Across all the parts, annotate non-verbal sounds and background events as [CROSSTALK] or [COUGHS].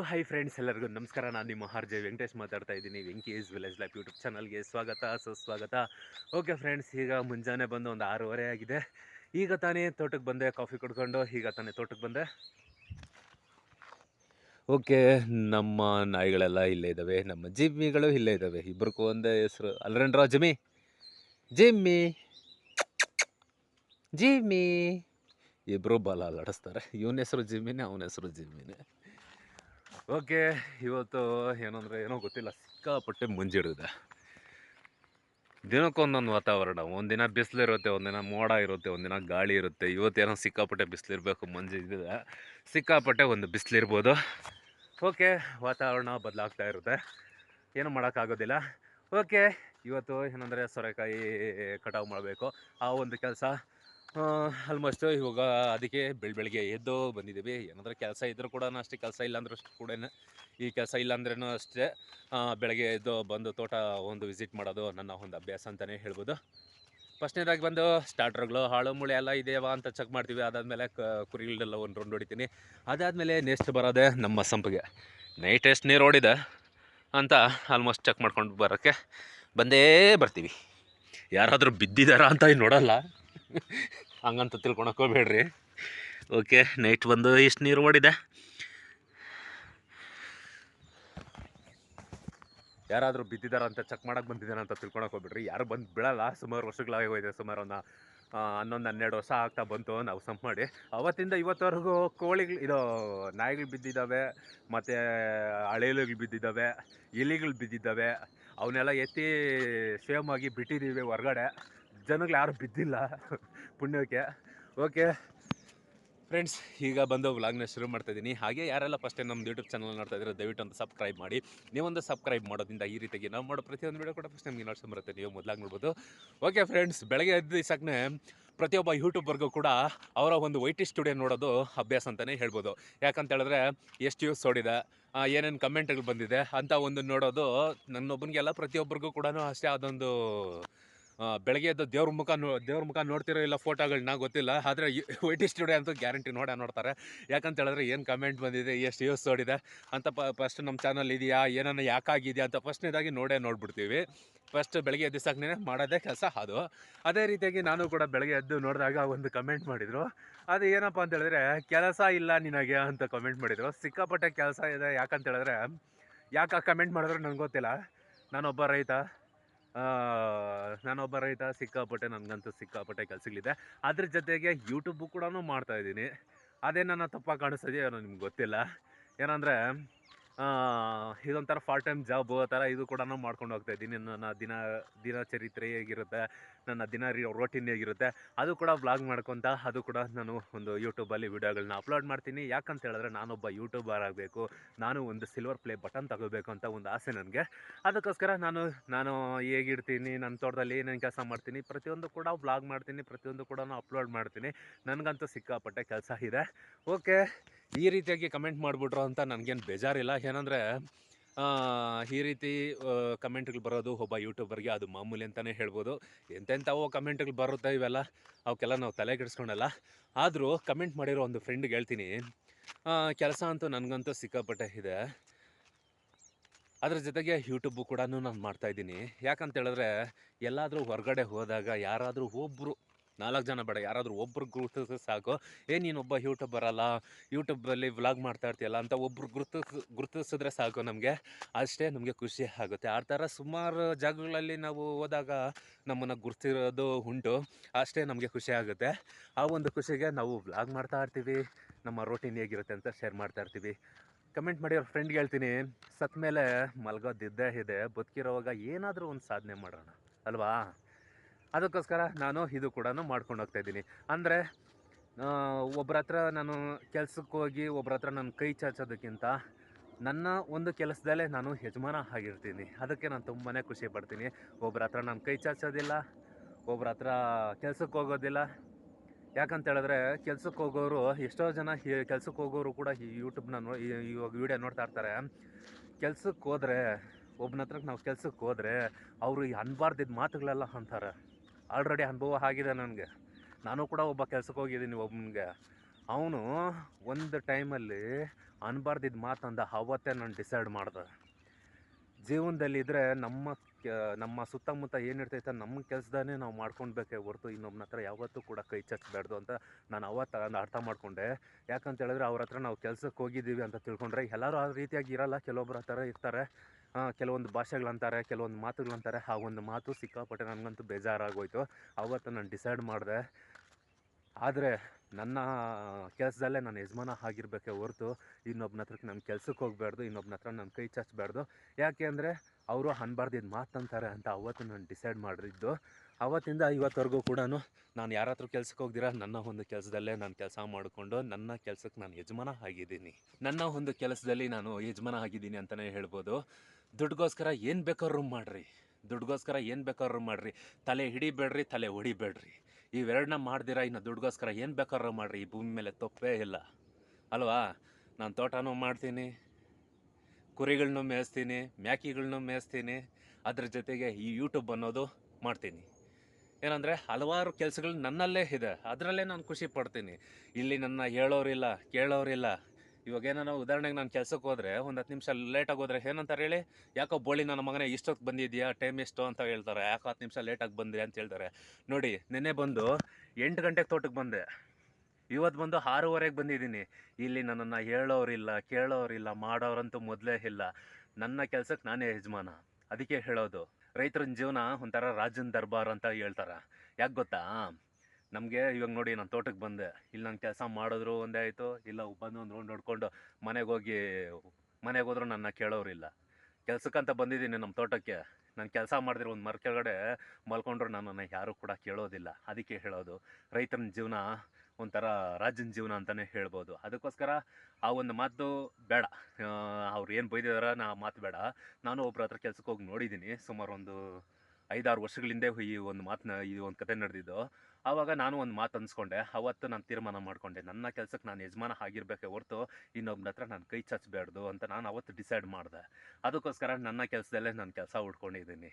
Hi friends ಎಲ್ಲರಿಗೂ ನಮಸ್ಕಾರ. ನಾನು ನಿಮ್ಮ ಆರ್ ಜೆ ವೆಂಕಟೇಶ್ ಮಾತಾಡ್ತಾ ಇದ್ದೀನಿ Venki is village life YouTube ಚಾನಲ್ಗೆ ಸ್ವಾಗತ, ಸುಸ್ವಾಗತ. ಓಕೆ ಫ್ರೆಂಡ್ಸ್ ಈಗ ಮುಂಜಾನೆ ಬಂದು ಒಂದು ಆರೂವರೆ ಆಗಿದೆ. ಈಗ ತಾನೇ ತೋಟಕ್ಕೆ ಬಂದೆ ಕಾಫಿ ಕುಡ್ಕೊಂಡು. ಈಗ ತಾನೇ ತೋಟಕ್ಕೆ ಬಂದೆ. ಓಕೆ ನಮ್ಮ ನಾಯಿಗಳೆಲ್ಲ ಇಲ್ಲೇ ಇದ್ದಾವೆ, ನಮ್ಮ ಜಿಮ್ಮಿಗಳು ಇಲ್ಲೇ ಇದ್ದಾವೆ. ಇಬ್ಬರಿಗೂ ಒಂದೇ ಹೆಸರು ಅಲ್ರಂಡ್ರ ಜಿಮ್ಮಿ? ಜಿಮ್ಮಿ. ಜಿಮ್ಮಿ. ಇಬ್ಬರು ಬಲ ಲಡಿಸ್ತಾರೆ. ಇವನ ಹೆಸರು ಜಿಮ್ಮಿನೇ, ಅವನ ಹೆಸರು ಜಿಮ್ಮಿನೇ. ಓಕೆ, ಇವತ್ತು ಏನಂದರೆ ಏನೋ ಗೊತ್ತಿಲ್ಲ, ಸಿಕ್ಕಾಪಟ್ಟೆ ಮುಂಜಿಡಿದೆ ದಿನಕ್ಕೊಂದೊಂದು ವಾತಾವರಣ, ಒಂದಿನ ಬಿಸಿಲಿರುತ್ತೆ ಒಂದಿನ ಮೋಡ ಇರುತ್ತೆ, ಒಂದಿನ ಗಾಳಿ ಇರುತ್ತೆ. ಇವತ್ತೇನೋ ಸಿಕ್ಕಾಪಟ್ಟೆ ಬಿಸಿಲಿರಬೇಕು ಇರಬೇಕು ಸಿಕ್ಕಾಪಟ್ಟೆ ಒಂದು ಬಿಸಿಲಿರ್ಬೋದು. ಓಕೆ, ವಾತಾವರಣ ಬದಲಾಗ್ತಾ ಇರುತ್ತೆ. ಏನು ಮಾಡೋಕ್ಕಾಗೋದಿಲ್ಲ. ಓಕೆ, ಇವತ್ತು ಏನಂದರೆ ಸೊರೆಕಾಯಿ ಕಟಾವು ಮಾಡಬೇಕು. ಆ ಒಂದು ಕೆಲಸ ಆಲ್ಮೋಸ್ಟ್ ಇವಾಗ ಅದಕ್ಕೆ ಬೆಳ, ಬೆಳಗ್ಗೆ ಎದ್ದು ಬಂದಿದ್ದೀವಿ. ಏನಾದರೂ ಕೆಲಸ ಇದ್ದರೂ ಕೂಡ ಅಷ್ಟೇ, ಕೆಲಸ ಇಲ್ಲ ಅಂದ್ರೂ ಅಷ್ಟು ಕೂಡ ಈ ಕೆಲಸ ಇಲ್ಲ ಅಂದ್ರೂ ಅಷ್ಟೇ ಬೆಳಗ್ಗೆ ಎದ್ದು ಬಂದು ತೋಟ ಒಂದು ವಿಸಿಟ್ ಮಾಡೋದು ನನ್ನ ಒಂದು ಅಭ್ಯಾಸ ಅಂತಲೇ ಹೇಳ್ಬೋದು. ಫಸ್ಟ್ನೇದಾಗಿ ಬಂದು ಸ್ಟಾರ್ಟರ್ಗಳು ಹಾಳು, ಮುಳೆ ಎಲ್ಲ ಇದೆಯಾ ಅಂತ ಚೆಕ್ ಮಾಡ್ತೀವಿ. ಅದಾದಮೇಲೆ ಕ ಕುರಿಗಳನ್ನೆಲ್ಲ ಒಂದು ರೌಂಡ್ ಹೊಡಿತೀನಿ. ಅದಾದಮೇಲೆ ನೆಕ್ಸ್ಟ್ ಬರೋದೇ ನಮ್ಮ ಸಂಪಿಗೆ. ನೈಟ್ ಎಷ್ಟು ನೀರು ಓಡಿದೆ ಅಂತ ಆಲ್ಮೋಸ್ಟ್ ಚೆಕ್ ಮಾಡ್ಕೊಂಡು ಬರೋಕ್ಕೆ ಬಂದೇ ಬರ್ತೀವಿ. ಯಾರಾದರೂ ಬಿದ್ದಿದ್ದಾರಾ ಅಂತ ನೋಡಲ್ಲ. ಹಂಗಂತ ತಿಳ್ಕೊಳಕೋಬೇಡ್ರಿ ಓಕೆ ನೈಟ್ ಬಂದು ಇಷ್ಟು ನೀರು ಓಡಿದೆ. ಯಾರಾದರೂ ಬಿದ್ದಿದಾರ ಅಂತ ಚೆಕ್ ಮಾಡಕ್ಕೆ ಬಂದಿದ್ದಾನೆ ಅಂತ ತಿಳ್ಕೊಳಕ್ಕೆ ಹೋಗ್ಬಿಡ್ರಿ. ಯಾರು ಬಂದು ಬಿಡಲ್ಲ ಸುಮಾರು ವರ್ಷಗಳಾಗಿ ಹೋಗಿದೆ, ಸುಮಾರು ಒಂದು ಹನ್ನೊಂದು, ಹನ್ನೆರಡು ವರ್ಷ ಆಗ್ತಾ ಬಂತು, ನಾವು ಸಂಪ್ ಮಾಡಿ. ಅವತ್ತಿಂದ ಇವತ್ತವರೆಗೂ ಕೋಳಿಗಳು, ಇದು, ನಾಯಿಗಳು ಬಿದ್ದಿದ್ದಾವೆ ಮತ್ತು ಅಳೆಲುಗಳು ಬಿದ್ದಿದ್ದಾವೆ ಇಲಿಗಳು ಬಿದ್ದಿದ್ದಾವೆ ಅವನ್ನೆಲ್ಲ ಎತ್ತಿ ಸೇಮ್ ಆಗಿ ಬಿಟ್ಟಿದ್ದೀವಿ ಹೊರಗಡೆ. ಜನಗಳು ಯಾರು ಬಿದ್ದಿಲ್ಲ ಪುಣ್ಯಕ್ಕೆ. ಓಕೆ. ಫ್ರೆಂಡ್ಸ್ ಈಗ ಬಂದು ವ್ಲಾಗ್ನ ಶುರು ಮಾಡ್ತಾ ಇದ್ದೀನಿ ಹಾಗೆ ಯಾರೆಲ್ಲ ಫಸ್ಟ್ ಟೈಮ್ ನಮ್ಮ ಯೂಟ್ಯೂಬ್ ಚಾನಲ್ ನೋಡ್ತಾ ಇದ್ರೆ ದಯವಿಟ್ಟು ಒಂದು ಸಬ್ಸ್ಕ್ರೈಬ್ ಮಾಡಿ. ನೀವೊಂದು ಸಬ್ಸ್ಕ್ರೈಬ್ ಮಾಡೋದ್ರಿಂದ ಈ ರೀತಿಯಾಗಿ ನಾವು ಮಾಡೋ ಪ್ರತಿಯೊಂದು ವಿಡಿಯೋ ಕೂಡ ಫಸ್ಟ್ ನಿಮಗೆ ನೋಡ್ಸ್ಕೊಂಡ್ ಬರುತ್ತೆ. ನೀವು ಮೊದಲಾಗಿ ನೋಡ್ಬೋದು. ಓಕೆ ಫ್ರೆಂಡ್ಸ್ ಬೆಳಗ್ಗೆ ಎದ್ದು ದಿವಸಕ್ಕೆ ಪ್ರತಿಯೊಬ್ಬ ಯೂಟ್ಯೂಬರ್ಗೂ ಕೂಡ ಅವರ ಒಂದು ವೈಟಿ ಸ್ಟುಡಿಯೋ ನೋಡೋದು ಅಭ್ಯಾಸ ಅಂತಲೇ ಹೇಳ್ಬೋದು. ಯಾಕಂತ ಹೇಳಿದ್ರೆ, ಎಷ್ಟು ಯೂಸ್ ಓಡಿದೆ ಏನೇನು ಕಮೆಂಟ್ಗಳು ಬಂದಿದೆ, ಅಂತ ಒಂದು ನೋಡೋದು ನನ್ನೊಬ್ಬನಿಗೆಲ್ಲ ಪ್ರತಿಯೊಬ್ಬರಿಗೂ ಕೂಡ ಅಷ್ಟೇ ಅದೊಂದು ಬೆಳಗ್ಗೆ ಎದ್ದು ದೇವ್ರ ಮುಖ ನೋ, ದೇವ್ರ ಮುಖ ನೋಡ್ತಿರೋ ಇಲ್ಲ ಫೋಟೋಗಳನ್ನ ಗೊತ್ತಿಲ್ಲ. ಆದರೆ ವೈಟಿ ಸ್ಟುಡಿಯೋ ಅಂತೂ ಗ್ಯಾರಂಟಿ ನೋಡೇ ನೋಡ್ತಾರೆ. ಯಾಕಂತ ಹೇಳಿದ್ರೆ ಏನು ಕಮೆಂಟ್ ಬಂದಿದೆ, ಎಷ್ಟು ಯೂಸ್ ನೋಡಿದೆ ಅಂತ ಪ ಫಸ್ಟ್ ನಮ್ಮ ಚಾನಲ್ ಇದೆಯಾ, ಏನನ್ನ ಯಾಕಾಗಿದೆಯಾ ಅಂತ ಫಸ್ಟ್ನೇದಾಗಿ ನೋಡೇ ನೋಡ್ಬಿಡ್ತೀವಿ. ಫಸ್ಟ್ ಬೆಳಗ್ಗೆ ಎದ್ದಿಸಾಕ್ನೇ ಮಾಡೋದೇ ಕೆಲಸ ಅದು. ಅದೇ ರೀತಿಯಾಗಿ ನಾನು ಕೂಡ ಬೆಳಗ್ಗೆ ಎದ್ದು ನೋಡಿದಾಗ ಒಂದು ಕಮೆಂಟ್ ಮಾಡಿದರು. ಅದು ಏನಪ್ಪ ಅಂತ ಹೇಳಿದ್ರೆ, ಕೆಲಸ ಇಲ್ಲ ನಿನಗೆ ಅಂತ ಕಮೆಂಟ್ ಮಾಡಿದರು. ಸಿಕ್ಕಾಪಟ್ಟೆ ಕೆಲಸ ಇದೆ ಯಾಕಂತ ಹೇಳಿದ್ರೆ, ಯಾಕೆ ಕಮೆಂಟ್ ಮಾಡಿದ್ರು ನನಗೆ ಗೊತ್ತಿಲ್ಲ. ನಾನೊಬ್ಬ ರೈತ. ನಾನೊಬ್ಬ ರೈತ, ಸಿಕ್ಕಾಪಟ್ಟೆ ನನಗಂತೂ ಸಿಕ್ಕಾಪಟ್ಟೆ ಕೆಲಸಗಳಿದೆ. ಅದ್ರ ಜೊತೆಗೆ ಯೂಟ್ಯೂಬು ಕೂಡ ಮಾಡ್ತಾ ಇದ್ದೀನಿ. ಅದೇ ನನ್ನ ತಪ್ಪಾಗಿ ಕಾಣಿಸ್ತಿದೆಯೋ ಏನೋ ನಿಮ್ಗೆ ಗೊತ್ತಿಲ್ಲ. ಏನಂದರೆ ಇದೊಂಥರ ಪಾರ್ಟ್ ಟೈಮ್ ಜಾಬ್ ಆ ಥರ ಇದು ಕೂಡ ಮಾಡ್ಕೊಂಡು ಹೋಗ್ತಾ ಇದ್ದೀನಿ. ನನ್ನ ದಿನ ದಿನಚರಿತ್ರೆ ಹೇಗಿರುತ್ತೆ ನನ್ನ ದಿನ ರೋಟೀನ್ ಹೇಗಿರುತ್ತೆ ಅದು ಕೂಡ ಬ್ಲಾಗ್ ಮಾಡ್ಕೊತ, ಅದು ಕೂಡ ನಾನು ಒಂದು ಯೂಟ್ಯೂಬಲ್ಲಿ ವೀಡಿಯೋಗಳನ್ನ ಅಪ್ಲೋಡ್ ಮಾಡ್ತೀನಿ. ಯಾಕಂತ ಹೇಳಿದ್ರೆ ನಾನೊಬ್ಬ ಯೂಟ್ಯೂಬರ್ ಆಗಬೇಕು, ನಾನು ಒಂದು ಸಿಲ್ವರ್ ಪ್ಲೇ ಬಟನ್ ತಗೋಬೇಕು ಅಂತ ಒಂದು ಆಸೆ ನನಗೆ. ಅದಕ್ಕೋಸ್ಕರ ನಾನು ನಾನು ಹೇಗಿರ್ತೀನಿ ನನ್ನ ತೋಟದಲ್ಲಿ ಏನೇನು ಕೆಲಸ ಮಾಡ್ತೀನಿ, ಪ್ರತಿಯೊಂದು ಕೂಡ ಬ್ಲಾಗ್ ಮಾಡ್ತೀನಿ, ಪ್ರತಿಯೊಂದು ಕೂಡ ಅಪ್ಲೋಡ್ ಮಾಡ್ತೀನಿ. ನನಗಂತೂ ಸಿಕ್ಕಾಪಟ್ಟೆ ಕೆಲಸ ಇದೆ. ಓಕೆ ಈ ರೀತಿಯಾಗಿ ಕಮೆಂಟ್ ಮಾಡಿಬಿಟ್ರು ಅಂತ ನನಗೇನು ಬೇಜಾರಿಲ್ಲ. ಏನಂದರೆ ಈ ರೀತಿ ಕಮೆಂಟ್ಗಳು ಬರೋದು ಒಬ್ಬ ಯೂಟ್ಯೂಬರ್ಗೆ ಅದು ಮಾಮೂಲಿ ಅಂತಲೇ ಹೇಳ್ಬೋದು. ಎಂತೆಂಥವೋ ಕಮೆಂಟ್ಗಳು ಬರುತ್ತೆ ಇವೆಲ್ಲ. ಅವಕ್ಕೆಲ್ಲ ನಾವು ತಲೆ ಕೆಡಿಸ್ಕೊಂಡಲ್ಲ. ಆದರೂ ಕಮೆಂಟ್ ಮಾಡಿರೋ ಒಂದು ಫ್ರೆಂಡ್ಗೆ ಹೇಳ್ತೀನಿ. ಕೆಲಸ ಅಂತೂ ನನಗಂತೂ ಸಿಕ್ಕಾಪಟ್ಟೆ ಇದೆ. ಅದ್ರ ಜೊತೆಗೆ ಯೂಟ್ಯೂಬು ಕೂಡ ನಾನು ಮಾಡ್ತಾಯಿದ್ದೀನಿ ಯಾಕಂತ ಹೇಳಿದ್ರೆ, ಎಲ್ಲಾದರೂ ಹೊರಗಡೆ ಹೋದಾಗ ಯಾರಾದರೂ ಒಬ್ಬರು ನಾಲ್ಕು ಜನ ಬೇಡ, ಯಾರಾದರೂ ಒಬ್ರು ಗುರುತಿಸಿದ್ರೆ ಸಾಕು. ಏ ನೀನೊಬ್ಬ ಯೂಟ್ಯೂಬರ್ ಅಲ್ಲ ಯೂಟ್ಯೂಬಲ್ಲಿ ವ್ಲಾಗ್ ಮಾಡ್ತಾ ಇರ್ತೀಯಲ್ಲ ಅಂತ ಒಬ್ರು ಗುರುತಿಸ್, ಗುರುತಿಸಿದ್ರೆ ಸಾಕು ನಮಗೆ. ಅಷ್ಟೇ ನಮಗೆ ಖುಷಿ ಆಗುತ್ತೆ. ಆ ಥರ ಸುಮಾರು ಜಾಗಗಳಲ್ಲಿ ನಾವು ಹೋದಾಗ ನಮ್ಮನ್ನು ಗುರುತಿರೋದು ಉಂಟು. ಅಷ್ಟೇ ನಮಗೆ ಖುಷಿ ಆಗುತ್ತೆ. ಆ ಒಂದು ಖುಷಿಗೆ ನಾವು ವ್ಲಾಗ್ ಮಾಡ್ತಾ ಇರ್ತೀವಿ. ನಮ್ಮ ರೋಟೀನ್ ಹೇಗಿರುತ್ತೆ ಅಂತ ಶೇರ್ ಮಾಡ್ತಾ ಇರ್ತೀವಿ. ಕಮೆಂಟ್ ಮಾಡಿ ಅವ್ರ ಫ್ರೆಂಡ್ಗೆ ಹೇಳ್ತೀನಿ. ಸತ್ ಮೇಲೆ ಮಲ್ಗೋದಿದ್ದೇ ಇದೆ. ಬದುಕಿರೋವಾಗ ಏನಾದರೂ ಒಂದು ಸಾಧನೆ ಮಾಡೋಣ. ಅಲ್ವಾ? ಅದಕ್ಕೋಸ್ಕರ ನಾನು ಇದು ಕೂಡ ಮಾಡ್ಕೊಂಡು ಹೋಗ್ತಾ ಇದ್ದೀನಿ. ಅಂದರೆ ಒಬ್ಬರ ಹತ್ರ ನಾನು ಕೆಲ್ಸಕ್ಕೆ ಹೋಗಿ ಒಬ್ಬರ ಹತ್ರ ನಾನು ಕೈ ಚಾಚೋದಕ್ಕಿಂತ ನನ್ನ ಒಂದು ಕೆಲಸದಲ್ಲೇ ನಾನು ಯಜಮಾನ ಆಗಿರ್ತೀನಿ. ಅದಕ್ಕೆ ನಾನು ತುಂಬಾ ಖುಷಿ ಪಡ್ತೀನಿ. ಒಬ್ಬರ ಹತ್ರ ನಾನು ಕೈ ಚಾಚೋದಿಲ್ಲ ಒಬ್ಬರ ಹತ್ರ ಕೆಲ್ಸಕ್ಕೆ ಹೋಗೋದಿಲ್ಲ. ಯಾಕಂತ ಹೇಳಿದ್ರೆ, ಕೆಲ್ಸಕ್ಕೆ ಹೋಗೋರು ಎಷ್ಟೋ ಜನ ಕೆಲ್ಸಕ್ಕೆ ಹೋಗೋರು ಕೂಡ ಈ ಯೂಟ್ಯೂಬ್ನ ನೋ ಇವಾಗ ವೀಡಿಯೋ ನೋಡ್ತಾ ಇರ್ತಾರೆ. ಕೆಲ್ಸಕ್ಕೆ ಹೋದರೆ ಒಬ್ಬನ ಹತ್ರಕ್ಕೆ ನಾವು ಕೆಲ್ಸಕ್ಕೆ ಹೋದರೆ, ಅವರು ಅನ್ಬಾರ್ದಿದ್ದ ಮಾತುಗಳೆಲ್ಲ ಅಂತಾರೆ. ಆಲ್ರೆಡಿ ಅನುಭವ ಆಗಿದೆ ನನಗೆ. ನಾನು ಕೂಡ ಒಬ್ಬ ಕೆಲ್ಸಕ್ಕೆ ಹೋಗಿದ್ದೀನಿ ಒಬ್ಬನಿಗೆ ಅವನು ಒಂದು ಟೈಮಲ್ಲಿ ಅನ್ಬಾರ್ದಿದ್ದ ಮಾತಂದ ಅವತ್ತೇ ನಾನು ಡಿಸೈಡ್ ಮಾಡ್ದೆ. ಜೀವನದಲ್ಲಿದ್ದರೆ ನಮ್ಮ ನಮ್ಮ ಸುತ್ತಮುತ್ತ ಏನಿರ್ತೈತೆ ನಮ್ಮ ಕೆಲಸದಾನೇ ನಾವು ಮಾಡ್ಕೊಳ್ಬೇಕೇ ಹೊರತು ಇನ್ನೊಬ್ಬನ ಹತ್ರ ಯಾವತ್ತೂ ಕೂಡ ಕೈ ಚಚ್ಚಬಾರ್ದು ಅಂತ ನಾನು ಅವತ್ತು ಅರ್ಥ ಮಾಡಿಕೊಂಡೆ. ಯಾಕಂತ ಹೇಳಿದ್ರೆ ಅವ್ರ ಹತ್ರ ನಾವು ಕೆಲಸಕ್ಕೆ ಹೋಗಿದ್ದೀವಿ ಅಂತ ತಿಳ್ಕೊಂಡ್ರೆ ಎಲ್ಲರೂ ಆ ರೀತಿಯಾಗಿ ಇರಲ್ಲ. ಕೆಲವೊಬ್ಬರ ಥರ ಇರ್ತಾರೆ. ಕೆಲವೊಂದು ಭಾಷೆಗಳಂತಾರೆ ಕೆಲವೊಂದು ಮಾತುಗಳಂತಾರೆ ಆ ಒಂದು ಮಾತು ಸಿಕ್ಕಾಪಟ್ಟೆ ನನಗಂತೂ ಬೇಜಾರಾಗೋಯ್ತು. ಅವತ್ತು ನಾನು ಡಿಸೈಡ್ ಮಾಡಿದೆ. ಆದರೆ ನನ್ನ ಕೆಲಸದಲ್ಲೇ ನಾನು ಯಜಮಾನ ಆಗಿರ್ಬೇಕೇ ಹೊರತು ಇನ್ನೊಬ್ಬನ ಹತ್ರಕ್ಕೆ ನಮ್ಮ ಕೆಲ್ಸಕ್ಕೆ ಹೋಗಬಾರ್ದು ಇನ್ನೊಬ್ಬನ ಹತ್ರ ನಾನು ಕೈ ಚಾಚಬಾರ್ದು ಯಾಕೆ ಅಂದರೆ ಅವರು ಅನ್ಬಾರ್ದಿದ್ದು ಮಾತಂತಾರೆ ಅಂತ ಅವತ್ತು ನಾನು ಡಿಸೈಡ್ ಮಾಡಿದ್ದು. ಅವತ್ತಿಂದ ಇವತ್ತವರೆಗೂ ಕೂಡ ನಾನು ಯಾರತ್ರ ಕೆಲ್ಸಕ್ಕೆ ಹೋಗ್ದಿರ, ನನ್ನ ಒಂದು ಕೆಲಸದಲ್ಲೇ ನಾನು ಕೆಲಸ ಮಾಡಿಕೊಂಡು ನನ್ನ ಕೆಲಸಕ್ಕೆ ನಾನು ಯಜಮಾನ ಆಗಿದ್ದೀನಿ. ನನ್ನ ಒಂದು ಕೆಲಸದಲ್ಲಿ ನಾನು ಯಜಮಾನ ಆಗಿದ್ದೀನಿ ಅಂತಲೇ ಹೇಳ್ಬೋದು. ದುಡ್ಡುಗೋಸ್ಕರ ಏನು ಬೇಕಾದ್ರೂ ಮಾಡಿರಿ. ದುಡ್ಡುಗೋಸ್ಕರ ಏನು ಬೇಕಾದ್ರೂ ಮಾಡಿರಿ. ತಲೆ ಹಿಡಿಬೇಡ್ರಿ, ತಲೆ ಹೊಡಿಬೇಡ್ರಿ. ಇವೆರಡನ್ನ ಮಾಡ್ದಿರಾ ಇನ್ನು ದುಡ್ಗೋಸ್ಕರ ಏನು ಬೇಕಾದ್ರೂ ಮಾಡಿರಿ, ಈ ಭೂಮಿ ಮೇಲೆ ತಪ್ಪೇ ಇಲ್ಲ. ಅಲ್ವಾ? ನಾನು ತೋಟನೂ ಮಾಡ್ತೀನಿ ಕುರಿಗಳನ್ನೂ ಮೇಯಿಸ್ತೀನಿ ಮ್ಯಾಕಿಗಳನ್ನೂ ಮೇಯಿಸ್ತೀನಿ, ಅದ್ರ ಜೊತೆಗೆ ಈ ಯೂಟ್ಯೂಬ್ ಅನ್ನೋದು ಮಾಡ್ತೀನಿ. ಏನಂದರೆ ಹಲವಾರು ಕೆಲಸಗಳು ನನ್ನಲ್ಲೇ ಇದೆ, ಅದರಲ್ಲೇ ನಾನು ಖುಷಿ ಪಡ್ತೀನಿ. ಇಲ್ಲಿ ನನ್ನ ಹೇಳೋರಿಲ್ಲ, ಕೇಳೋರಿಲ್ಲ ಇವಾಗ ಏನೋ ಉದಾಹರಣೆಗೆ ನಾನು ಕೆಲ್ಸಕ್ಕೆ ಹೋದರೆ ಒಂದು ಹತ್ತು ನಿಮಿಷ ಲೇಟಾಗಿ ಹೋದ್ರೆ ಏನಂತಾರೆ ಹೇಳಿ? ಯಾಕೋ ಬೋಳಿ ನನ್ನ ಮಗನೇ ಇಷ್ಟೊತ್ತು ಬಂದಿದ್ಯಾ? ಟೈಮ್ ಎಷ್ಟು ಅಂತ ಹೇಳ್ತಾರೆ. ಯಾಕೋ ಹತ್ತು ನಿಮಿಷ ಲೇಟಾಗಿ ಬಂದೆ ಅಂತ ಹೇಳ್ತಾರೆ. ನೋಡಿ, ನಿನ್ನೆ ಬಂದು ಎಂಟು ಗಂಟೆಗೆ ತೋಟಕ್ಕೆ ಬಂದೆ. ಇವತ್ತು ಬಂದು ಆರೂವರೆಗೆ ಬಂದಿದ್ದೀನಿ. ಇಲ್ಲಿ ನನ್ನನ್ನು ಹೇಳೋರಿಲ್ಲ, ಕೇಳೋರಿಲ್ಲ, ಮಾಡೋರಂತೂ ಮೊದಲೇ ಇಲ್ಲ. ನನ್ನ ಕೆಲಸಕ್ಕೆ ನಾನೇ ಯಜಮಾನ. ಅದಕ್ಕೆ ಹೇಳೋದು ರೈತರ ಜೀವನ ಒಂಥರ ರಾಜನ್ ದರ್ಬಾರ್ ಅಂತ ಹೇಳ್ತಾರೆ. ಯಾಕೆ ಗೊತ್ತಾ? ನಮಗೆ ಇವಾಗ ನೋಡಿ ನಾನು ತೋಟಕ್ಕೆ ಬಂದೆ. ಇಲ್ಲಿ ನಂಗೆ ಕೆಲಸ ಮಾಡಿದ್ರು ಒಂದೇ ಆಯಿತು. ಇಲ್ಲ ಬಂದು ಒಂದು ರೌಂಡ್ ನೋಡಿಕೊಂಡು ಮನೆಗೆ ಹೋಗಿ, ಮನೆಗೆ ಹೋದ್ರು ನನ್ನ ಕೇಳೋರಿಲ್ಲ ಕೆಲಸಕ್ಕಂತ ಬಂದಿದ್ದೀನಿ ನಮ್ಮ ತೋಟಕ್ಕೆ. ನಾನು ಕೆಲಸ ಮಾಡಿದ್ರೆ ಒಂದು ಮರ ಕೆಳಗಡೆ ಮಲ್ಕೊಂಡ್ರು ನನ್ನನ್ನು ಯಾರೂ ಕೂಡ ಕೇಳೋದಿಲ್ಲ. ಅದಕ್ಕೆ ಹೇಳೋದು. ರೈತನ ಜೀವನ ಒಂಥರ ರಾಜನ ಜೀವನ ಅಂತಲೇ ಹೇಳ್ಬೋದು. ಅದಕ್ಕೋಸ್ಕರ ಆ ಒಂದು ಮಾತು ಬೇಡ. ಅವ್ರು ಏನು ಬೈದಿದಾರ ನಾ ಮಾತು ಬೇಡ. ನಾನು ಒಬ್ರ ಹತ್ರ ಕೆಲಸಕ್ಕೆ ಹೋಗಿ ನೋಡಿದ್ದೀನಿ ಸುಮಾರು ಒಂದು ಐದಾರು ವರ್ಷಗಳ ಹಿಂದೆ ಈ ಒಂದು ಮಾತನ್ನ ಈ ಒಂದು ಕತೆ ನಡೆದಿದ್ದು. ಆವಾಗ ನಾನು ಒಂದು ಮಾತು ಅನ್ಸ್ಕೊಂಡೆ, ಅವತ್ತು ನಾನು ತೀರ್ಮಾನ ಮಾಡಿಕೊಂಡೆ. ನನ್ನ ಕೆಲಸಕ್ಕೆ ನಾನು ಯಜಮಾನ ಆಗಿರ್ಬೇಕೆ ಹೊರತು ಇನ್ನೊಬ್ಬನ ಹತ್ರ ನಾನು ಕೈ ಚಚ್ಚಬಾರ್ದು ಅಂತ ನಾನು ಅವತ್ತು ಡಿಸೈಡ್ ಮಾಡಿದೆ. ಅದಕ್ಕೋಸ್ಕರ ನನ್ನ ಕೆಲಸದಲ್ಲೇ ನಾನು ಕೆಲಸ ಹುಡ್ಕೊಂಡಿದ್ದೀನಿ.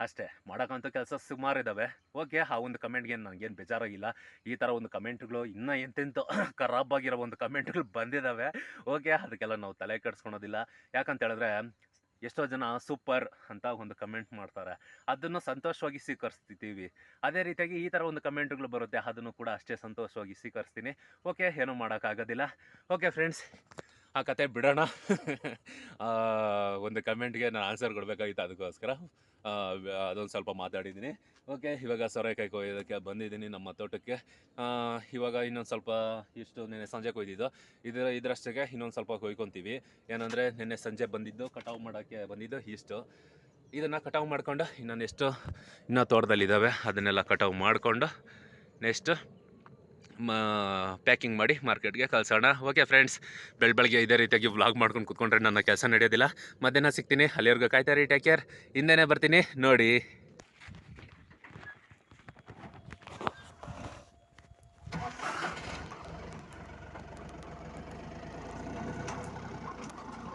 ಅಷ್ಟೇ, ಮಾಡೋಕ್ಕಂತೂ ಕೆಲಸ ಸುಮಾರು ಇದ್ದಾವೆ ಓಕೆ, ಆ ಒಂದು ಕಮೆಂಟ್ಗೆ ನನಗೇನು ಬೇಜಾರಾಗಿಲ್ಲ. ಈ ಥರ ಒಂದು ಕಮೆಂಟ್ಗಳು ಇನ್ನೂ ಎಂತೆಂತೋ [COUGHS] ಖರಾಬ್ ಆಗಿರೋ ಒಂದು ಕಮೆಂಟ್ಗಳು ಬಂದಿದ್ದಾವೆ ಓಕೆ, ಅದಕ್ಕೆಲ್ಲ ನಾವು ತಲೆ ಕೆಡಿಸ್ಕೊಳೋದಿಲ್ಲ. ಯಾಕಂತ ಹೇಳಿದ್ರೆ ಎಷ್ಟೋ ಜನ ಸೂಪರ್ ಅಂತ ಒಂದು ಕಮೆಂಟ್ ಮಾಡ್ತಾರೆ. ಅದನ್ನು ಸಂತೋಷವಾಗಿ ಸ್ವೀಕರಿಸ್ತಿದ್ದೀವಿ. ಅದೇ ರೀತಿಯಾಗಿ ಈ ಥರ ಒಂದು ಕಮೆಂಟ್ಗಳು ಬರುತ್ತೆ, ಅದನ್ನು ಕೂಡ ಅಷ್ಟೇ ಸಂತೋಷವಾಗಿ ಸ್ವೀಕರಿಸ್ತೀನಿ. ಓಕೆ, ಏನೂ ಮಾಡೋಕ್ಕಾಗೋದಿಲ್ಲ. Okay, friends. ಆ ಕತೆ ಬಿಡೋಣ. ಒಂದು ಕಮೆಂಟ್ಗೆ ನಾನು ಆನ್ಸರ್ ಕೊಡಬೇಕಾಗಿತ್ತು ಅದಕ್ಕೋಸ್ಕರ. ಅದೊಂದು ಸ್ವಲ್ಪ ಮಾತಾಡಿದ್ದೀನಿ. ಓಕೆ ಇವಾಗ ಸೊರೆಕಾಯಿ ಕೊಯ್ಯೋದಕ್ಕೆ ಬಂದಿದ್ದೀನಿ ನಮ್ಮ ತೋಟಕ್ಕೆ. ಇವಾಗ ಇನ್ನೊಂದು ಸ್ವಲ್ಪ ಇಷ್ಟು ನಿನ್ನೆ ಸಂಜೆ ಕೊಯ್ದಿದ್ದು. ಇದರ, ಇದರಷ್ಟಕ್ಕೆ ಇನ್ನೊಂದು ಸ್ವಲ್ಪ ಕೊಯ್ಕೊತೀವಿ. ಏನಂದರೆ ನಿನ್ನೆ ಸಂಜೆ ಬಂದಿದ್ದು, ಕಟಾವು ಮಾಡೋಕ್ಕೆ ಬಂದಿದ್ದು ಇಷ್ಟು. ಇದನ್ನು ಕಟಾವು ಮಾಡಿಕೊಂಡು ಇನ್ನೊಂದು ಎಷ್ಟು ಇನ್ನೂ ತೋಟದಲ್ಲಿದ್ದಾವೆ, ಅದನ್ನೆಲ್ಲ ಕಟಾವು ಮಾಡಿಕೊಂಡು ನೆಕ್ಸ್ಟ್ ಮಾ ಪ್ಯಾಕಿಂಗ್ ಮಾಡಿ ಮಾರ್ಕೆಟ್ಗೆ ಕಳ್ಸೋಣ. ಓಕೆ ಫ್ರೆಂಡ್ಸ್ ಬೆಳ ಬೆಳಗ್ಗೆ ಇದೇ ರೀತಿಯಾಗಿ ವ್ಲಾಗ್ ಮಾಡ್ಕೊಂಡು ಕುತ್ಕೊಂಡ್ರೆ ನನ್ನ ಕೆಲಸ ನಡೆಯೋದಿಲ್ಲ. ಮಧ್ಯಾಹ್ನ ಸಿಗ್ತೀನಿ, ಅಲ್ಲಿವರೆಗೂ ಕಾಯ್ತಾರೆ ಟೇಕ್ ಕೇರ್ ಹಿಂದೆನೇ ಬರ್ತೀನಿ, ನೋಡಿ.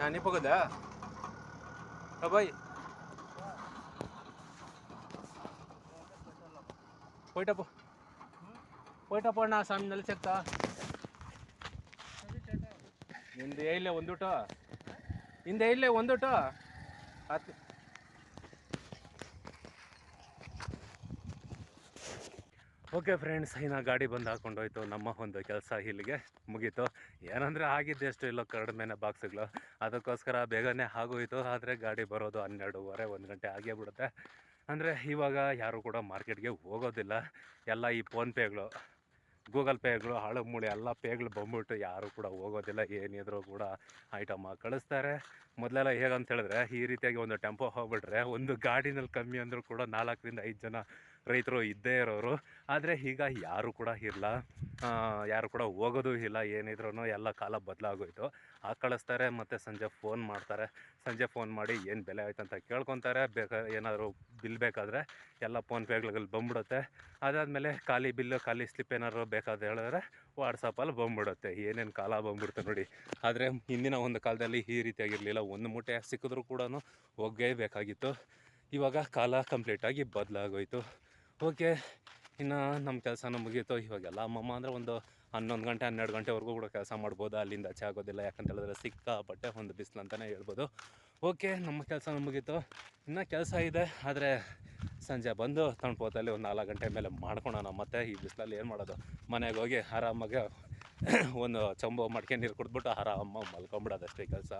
ನಾನು ಹೋಗೋದಾ ಬಾಯ್. ಹೋಯ್ಟಪ್ಪ పో పోయిటా పో నా స్వామి నిలిచెక్తా ಹಿಂದೆ ಇಲ್ಲೇ ಒಂದುಟ ಹಿಂದೆ ಇಲ್ಲೇ ಒಂದುಟ ಹತ್ತು ಓಕೆ ಫ್ರೆಂಡ್ಸ್ ಇನ್ನು ಗಾಡಿ ಬಂದು ಹಾಕೊಂಡೋಯ್ತು ನಮ್ಮ ಒಂದು ಕೆಲಸ ಇಲ್ಲಿಗೆ ಮುಗೀತು ಏನಂದರೆ ಆಗಿದ್ದು ಎಷ್ಟು ಇಲ್ಲೋ ಕಡಿಮೆನೆ ಬಾಕ್ಸ್ಗಳು ಅದಕ್ಕೋಸ್ಕರ ಬೇಗನೆ ಆಗೋಯ್ತು ಆದರೆ ಗಾಡಿ ಬರೋದು ಹನ್ನೆರಡೂವರೆ ಒಂದು ಗಂಟೆ ಆಗೇ ಬಿಡುತ್ತೆ ಅಂದರೆ ಇವಾಗ ಯಾರು ಕೂಡ ಮಾರ್ಕೆಟ್ಗೆ ಹೋಗೋದಿಲ್ಲ ಎಲ್ಲ ಈ ಫೋನ್ಪೇಗಳು ಗೂಗಲ್ ಪೇಗಳು ಹಳೆ ಮೂಳೆ ಎಲ್ಲ ಪೇಗಳು ಬಂದ್ಬಿಟ್ಟು ಯಾರು ಕೂಡ ಹೋಗೋದಿಲ್ಲ ಏನಿದ್ರು ಕೂಡ ಐಟಮ್ ಕಳಿಸ್ತಾರೆ ಮೊದಲೆಲ್ಲ ಹೇಗಂತ ಹೇಳಿದ್ರೆ ಈ ರೀತಿಯಾಗಿ ಒಂದು ಟೆಂಪೋ ಹೋಗ್ಬಿಟ್ರೆ ಒಂದು ಗಾಡಿನಲ್ಲಿ ಕಮ್ಮಿ ಅಂದರೂ ಕೂಡ ನಾಲ್ಕರಿಂದ ಐದು ಜನ ರೈತರು ಇದ್ದೇ ಇರೋರು. ಆದರೆ ಈಗ ಯಾರು ಕೂಡ ಇಲ್ಲ. ಯಾರು ಕೂಡ ಹೋಗೋದು ಇಲ್ಲ. ಏನಿದ್ರೂ ಎಲ್ಲ ಕಾಲ ಬದಲಾಗೋಯ್ತು. ಆ ಕಳಿಸ್ತಾರೆ ಮತ್ತು ಸಂಜೆ ಫೋನ್ ಮಾಡ್ತಾರೆ. ಸಂಜೆ ಫೋನ್ ಮಾಡಿ ಏನು ಬೆಲೆ ಆಯ್ತು ಅಂತ ಕೇಳ್ಕೊತಾರೆ. ಬೇಕಾ ಏನಾದರೂ ಬಿಲ್ ಬೇಕಾದರೆ ಎಲ್ಲ ಫೋನ್ಪೇಗಳಲ್ಲಿ ಬಂದ್ಬಿಡುತ್ತೆ. ಅದಾದಮೇಲೆ ಖಾಲಿ ಬಿಲ್ಲು ಖಾಲಿ ಸ್ಲಿಪ್ ಏನಾದ್ರು ಬೇಕಾದ ಹೇಳಿದ್ರೆ ವಾಟ್ಸಪ್ಪಲ್ಲಿ ಬಂದ್ಬಿಡುತ್ತೆ. ಏನೇನು ಕಾಲ ಬಂದ್ಬಿಡುತ್ತೆ ನೋಡಿ. ಆದರೆ ಹಿಂದಿನ ಒಂದು ಕಾಲದಲ್ಲಿ ಈ ರೀತಿಯಾಗಿರಲಿಲ್ಲ. ಒಂದು ಮೂಟೆ ಸಿಕ್ಕಿದ್ರೂ ಕೂಡ ಹೋಗಲೇಬೇಕಾಗಿತ್ತು ಇವಾಗ ಕಾಲ ಕಂಪ್ಲೀಟಾಗಿ ಬದಲಾಗೋಯ್ತು. ಓಕೆ, ಇನ್ನು ನಮ್ಮ ಕೆಲಸನೂ ಮುಗೀತು. ಇವಾಗೆಲ್ಲ ಅಮ್ಮಮ್ಮ ಅಂದರೆ ಒಂದು ಹನ್ನೊಂದು ಗಂಟೆ, ಹನ್ನೆರಡು ಗಂಟೆವರೆಗೂ ಕೂಡ ಕೆಲಸ ಮಾಡ್ಬೋದು. ಅಲ್ಲಿಂದ ಆಚೆ ಆಗೋದಿಲ್ಲ. ಯಾಕಂತ ಹೇಳಿದ್ರೆ ಸಿಕ್ಕಾಪಟ್ಟೆ ಒಂದು ಬಿಸಿಲು ಅಂತಲೇ ಹೇಳ್ಬೋದು. ಓಕೆ, ನಮ್ಮ ಕೆಲಸ ಮುಗೀತು. ಇನ್ನೂ ಕೆಲಸ ಇದೆ. ಆದರೆ ಸಂಜೆ ಬಂದು ತಣ್ಪೋತಲ್ಲಿ ಒಂದು ನಾಲ್ಕು ಗಂಟೆ ಮೇಲೆ ಮಾಡ್ಕೊಳೋಣ. ಮತ್ತೆ ಈ ಬಿಸಿಲಲ್ಲಿ ಏನು ಮಾಡೋದು? ಮನೆಗೆ ಹೋಗಿ ಆರಾಮಾಗಿ ಒಂದು ಚಂಬು ಮಡಿಕೆ ನೀರು ಕುಡಿದ್ಬಿಟ್ಟು ಆರಾಮಾಗಿ ಮಲ್ಕೊಂಬಿಡೋದಷ್ಟೇ ಕೆಲಸ.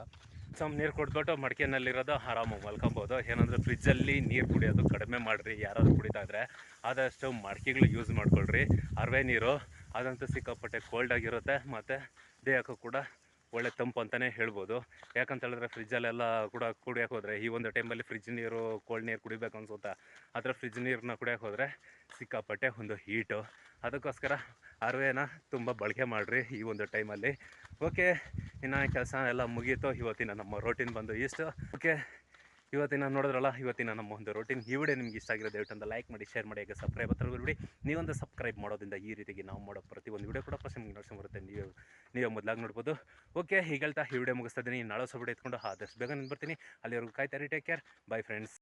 ಚಂಬು ನೀರು ಕುಡಿದ್ಬಿಟ್ಟು ಮಡಿಕೆನಲ್ಲಿರೋದು ಆರಾಮಾಗಿ ಮಲ್ಕೊಬೋದು. ಏನಂದರೆ ಫ್ರಿಜ್ಜಲ್ಲಿ ನೀರು ಕುಡಿಯೋದು ಕಡಿಮೆ ಮಾಡಿರಿ, ಯಾರಾದ್ರು ಕುಡಿತಾ ಇದ್ರೆ. ಆದಷ್ಟು ಮಡಿಕೆಗಳು ಯೂಸ್ ಮಾಡ್ಕೊಳ್ರಿ. ಅರವೆ ನೀರು, ಅದಂತೂ ಸಿಕ್ಕಾಪಟ್ಟೆ ಕೋಲ್ಡ್ ಆಗಿರುತ್ತೆ. ಮತ್ತು ದೇಹಕ್ಕೂ ಕೂಡ ಒಳ್ಳೆ ತಂಪು ಅಂತಲೇ ಹೇಳ್ಬೋದು. ಯಾಕಂತ ಹೇಳಿದ್ರೆ ಫ್ರಿಜ್ಜಲ್ಲೆಲ್ಲ ಕೂಡ ಕುಡಿಯೋಕೆ ಹೋದರೆ, ಈ ಒಂದು ಟೈಮಲ್ಲಿ ಫ್ರಿಜ್ ನೀರು ಕೋಲ್ಡ್ ನೀರು ಕುಡಿಬೇಕು ಅನ್ಸುತ್ತೆ ಆದರೆ ಫ್ರಿಜ್ ನೀರನ್ನ ಕುಡಿಯೋಕೆ ಹೋದರೆ ಸಿಕ್ಕಾಪಟ್ಟೆ ಒಂದು ಹೀಟು ಅದಕ್ಕೋಸ್ಕರ ಅರಿವೆನ ತುಂಬ ಬಳಕೆ ಮಾಡಿರಿ ಈ ಒಂದು ಟೈಮಲ್ಲಿ ಓಕೆ ಇನ್ನು ಕೆಲಸ ಎಲ್ಲ ಮುಗೀತು. ಇವತ್ತಿನ ನಮ್ಮ ರೋಟೀನ್ ಬಂದು ಇಷ್ಟು. ಓಕೆ ಇವತ್ತಿನ ನೋಡಿದ್ರಲ್ಲ, ಇವತ್ತಿನ ನಮ್ಮ ಒಂದು ರೋಟೀನ್ ಈ ವಿಡಿಯೋ ನಿಮ್ಗೆ ಇಷ್ಟ ಆಗಿರೋ ದಯವಿಟ್ಟು ಒಂದು ಲೈಕ್ ಮಾಡಿ ಶೇರ್ ಮಾಡಿ, ಹಾಗೆ ಸಬ್ಸ್ಕ್ರೈಬ್ ಹತ್ರ ಬಿಡಿ ನೀವೊಂದು ಸಬ್ಸ್ಕ್ರೈಬ್ ಮಾಡೋದ್ರಿಂದ ಈ ರೀತಿಗೆ ನಾವು ಮಾಡೋ ಪ್ರತಿಯೊಂದು ವಿಡಿಯೋ ಕೂಡ ಫಸ್ಟ್ ನಿಮ್ಗೆ ಬರುತ್ತೆ. ನೀವು, ನೀವೇ ಮೊದಲಾಗಿ ನೋಡ್ಬೋದು. ಓಕೆ ಈಗ ಹೇಳ್ತಾ ಈ ವಿಡಿಯೋ ಮುಗಿಸ್ತಾ ಇದ್ದೀನಿ. ನಾಳೆ ಹೊಸ ಎತ್ಕೊಂಡು ಆದಷ್ಟು ಬೇಗ ನಾನು ಬರ್ತೀನಿ ಅಲ್ಲಿವರೆಗೂ ಕಾಯ್ತಾರೆ ಟೇಕ್ ಕೇರ್ ಬೈ ಫ್ರೆಂಡ್ಸ್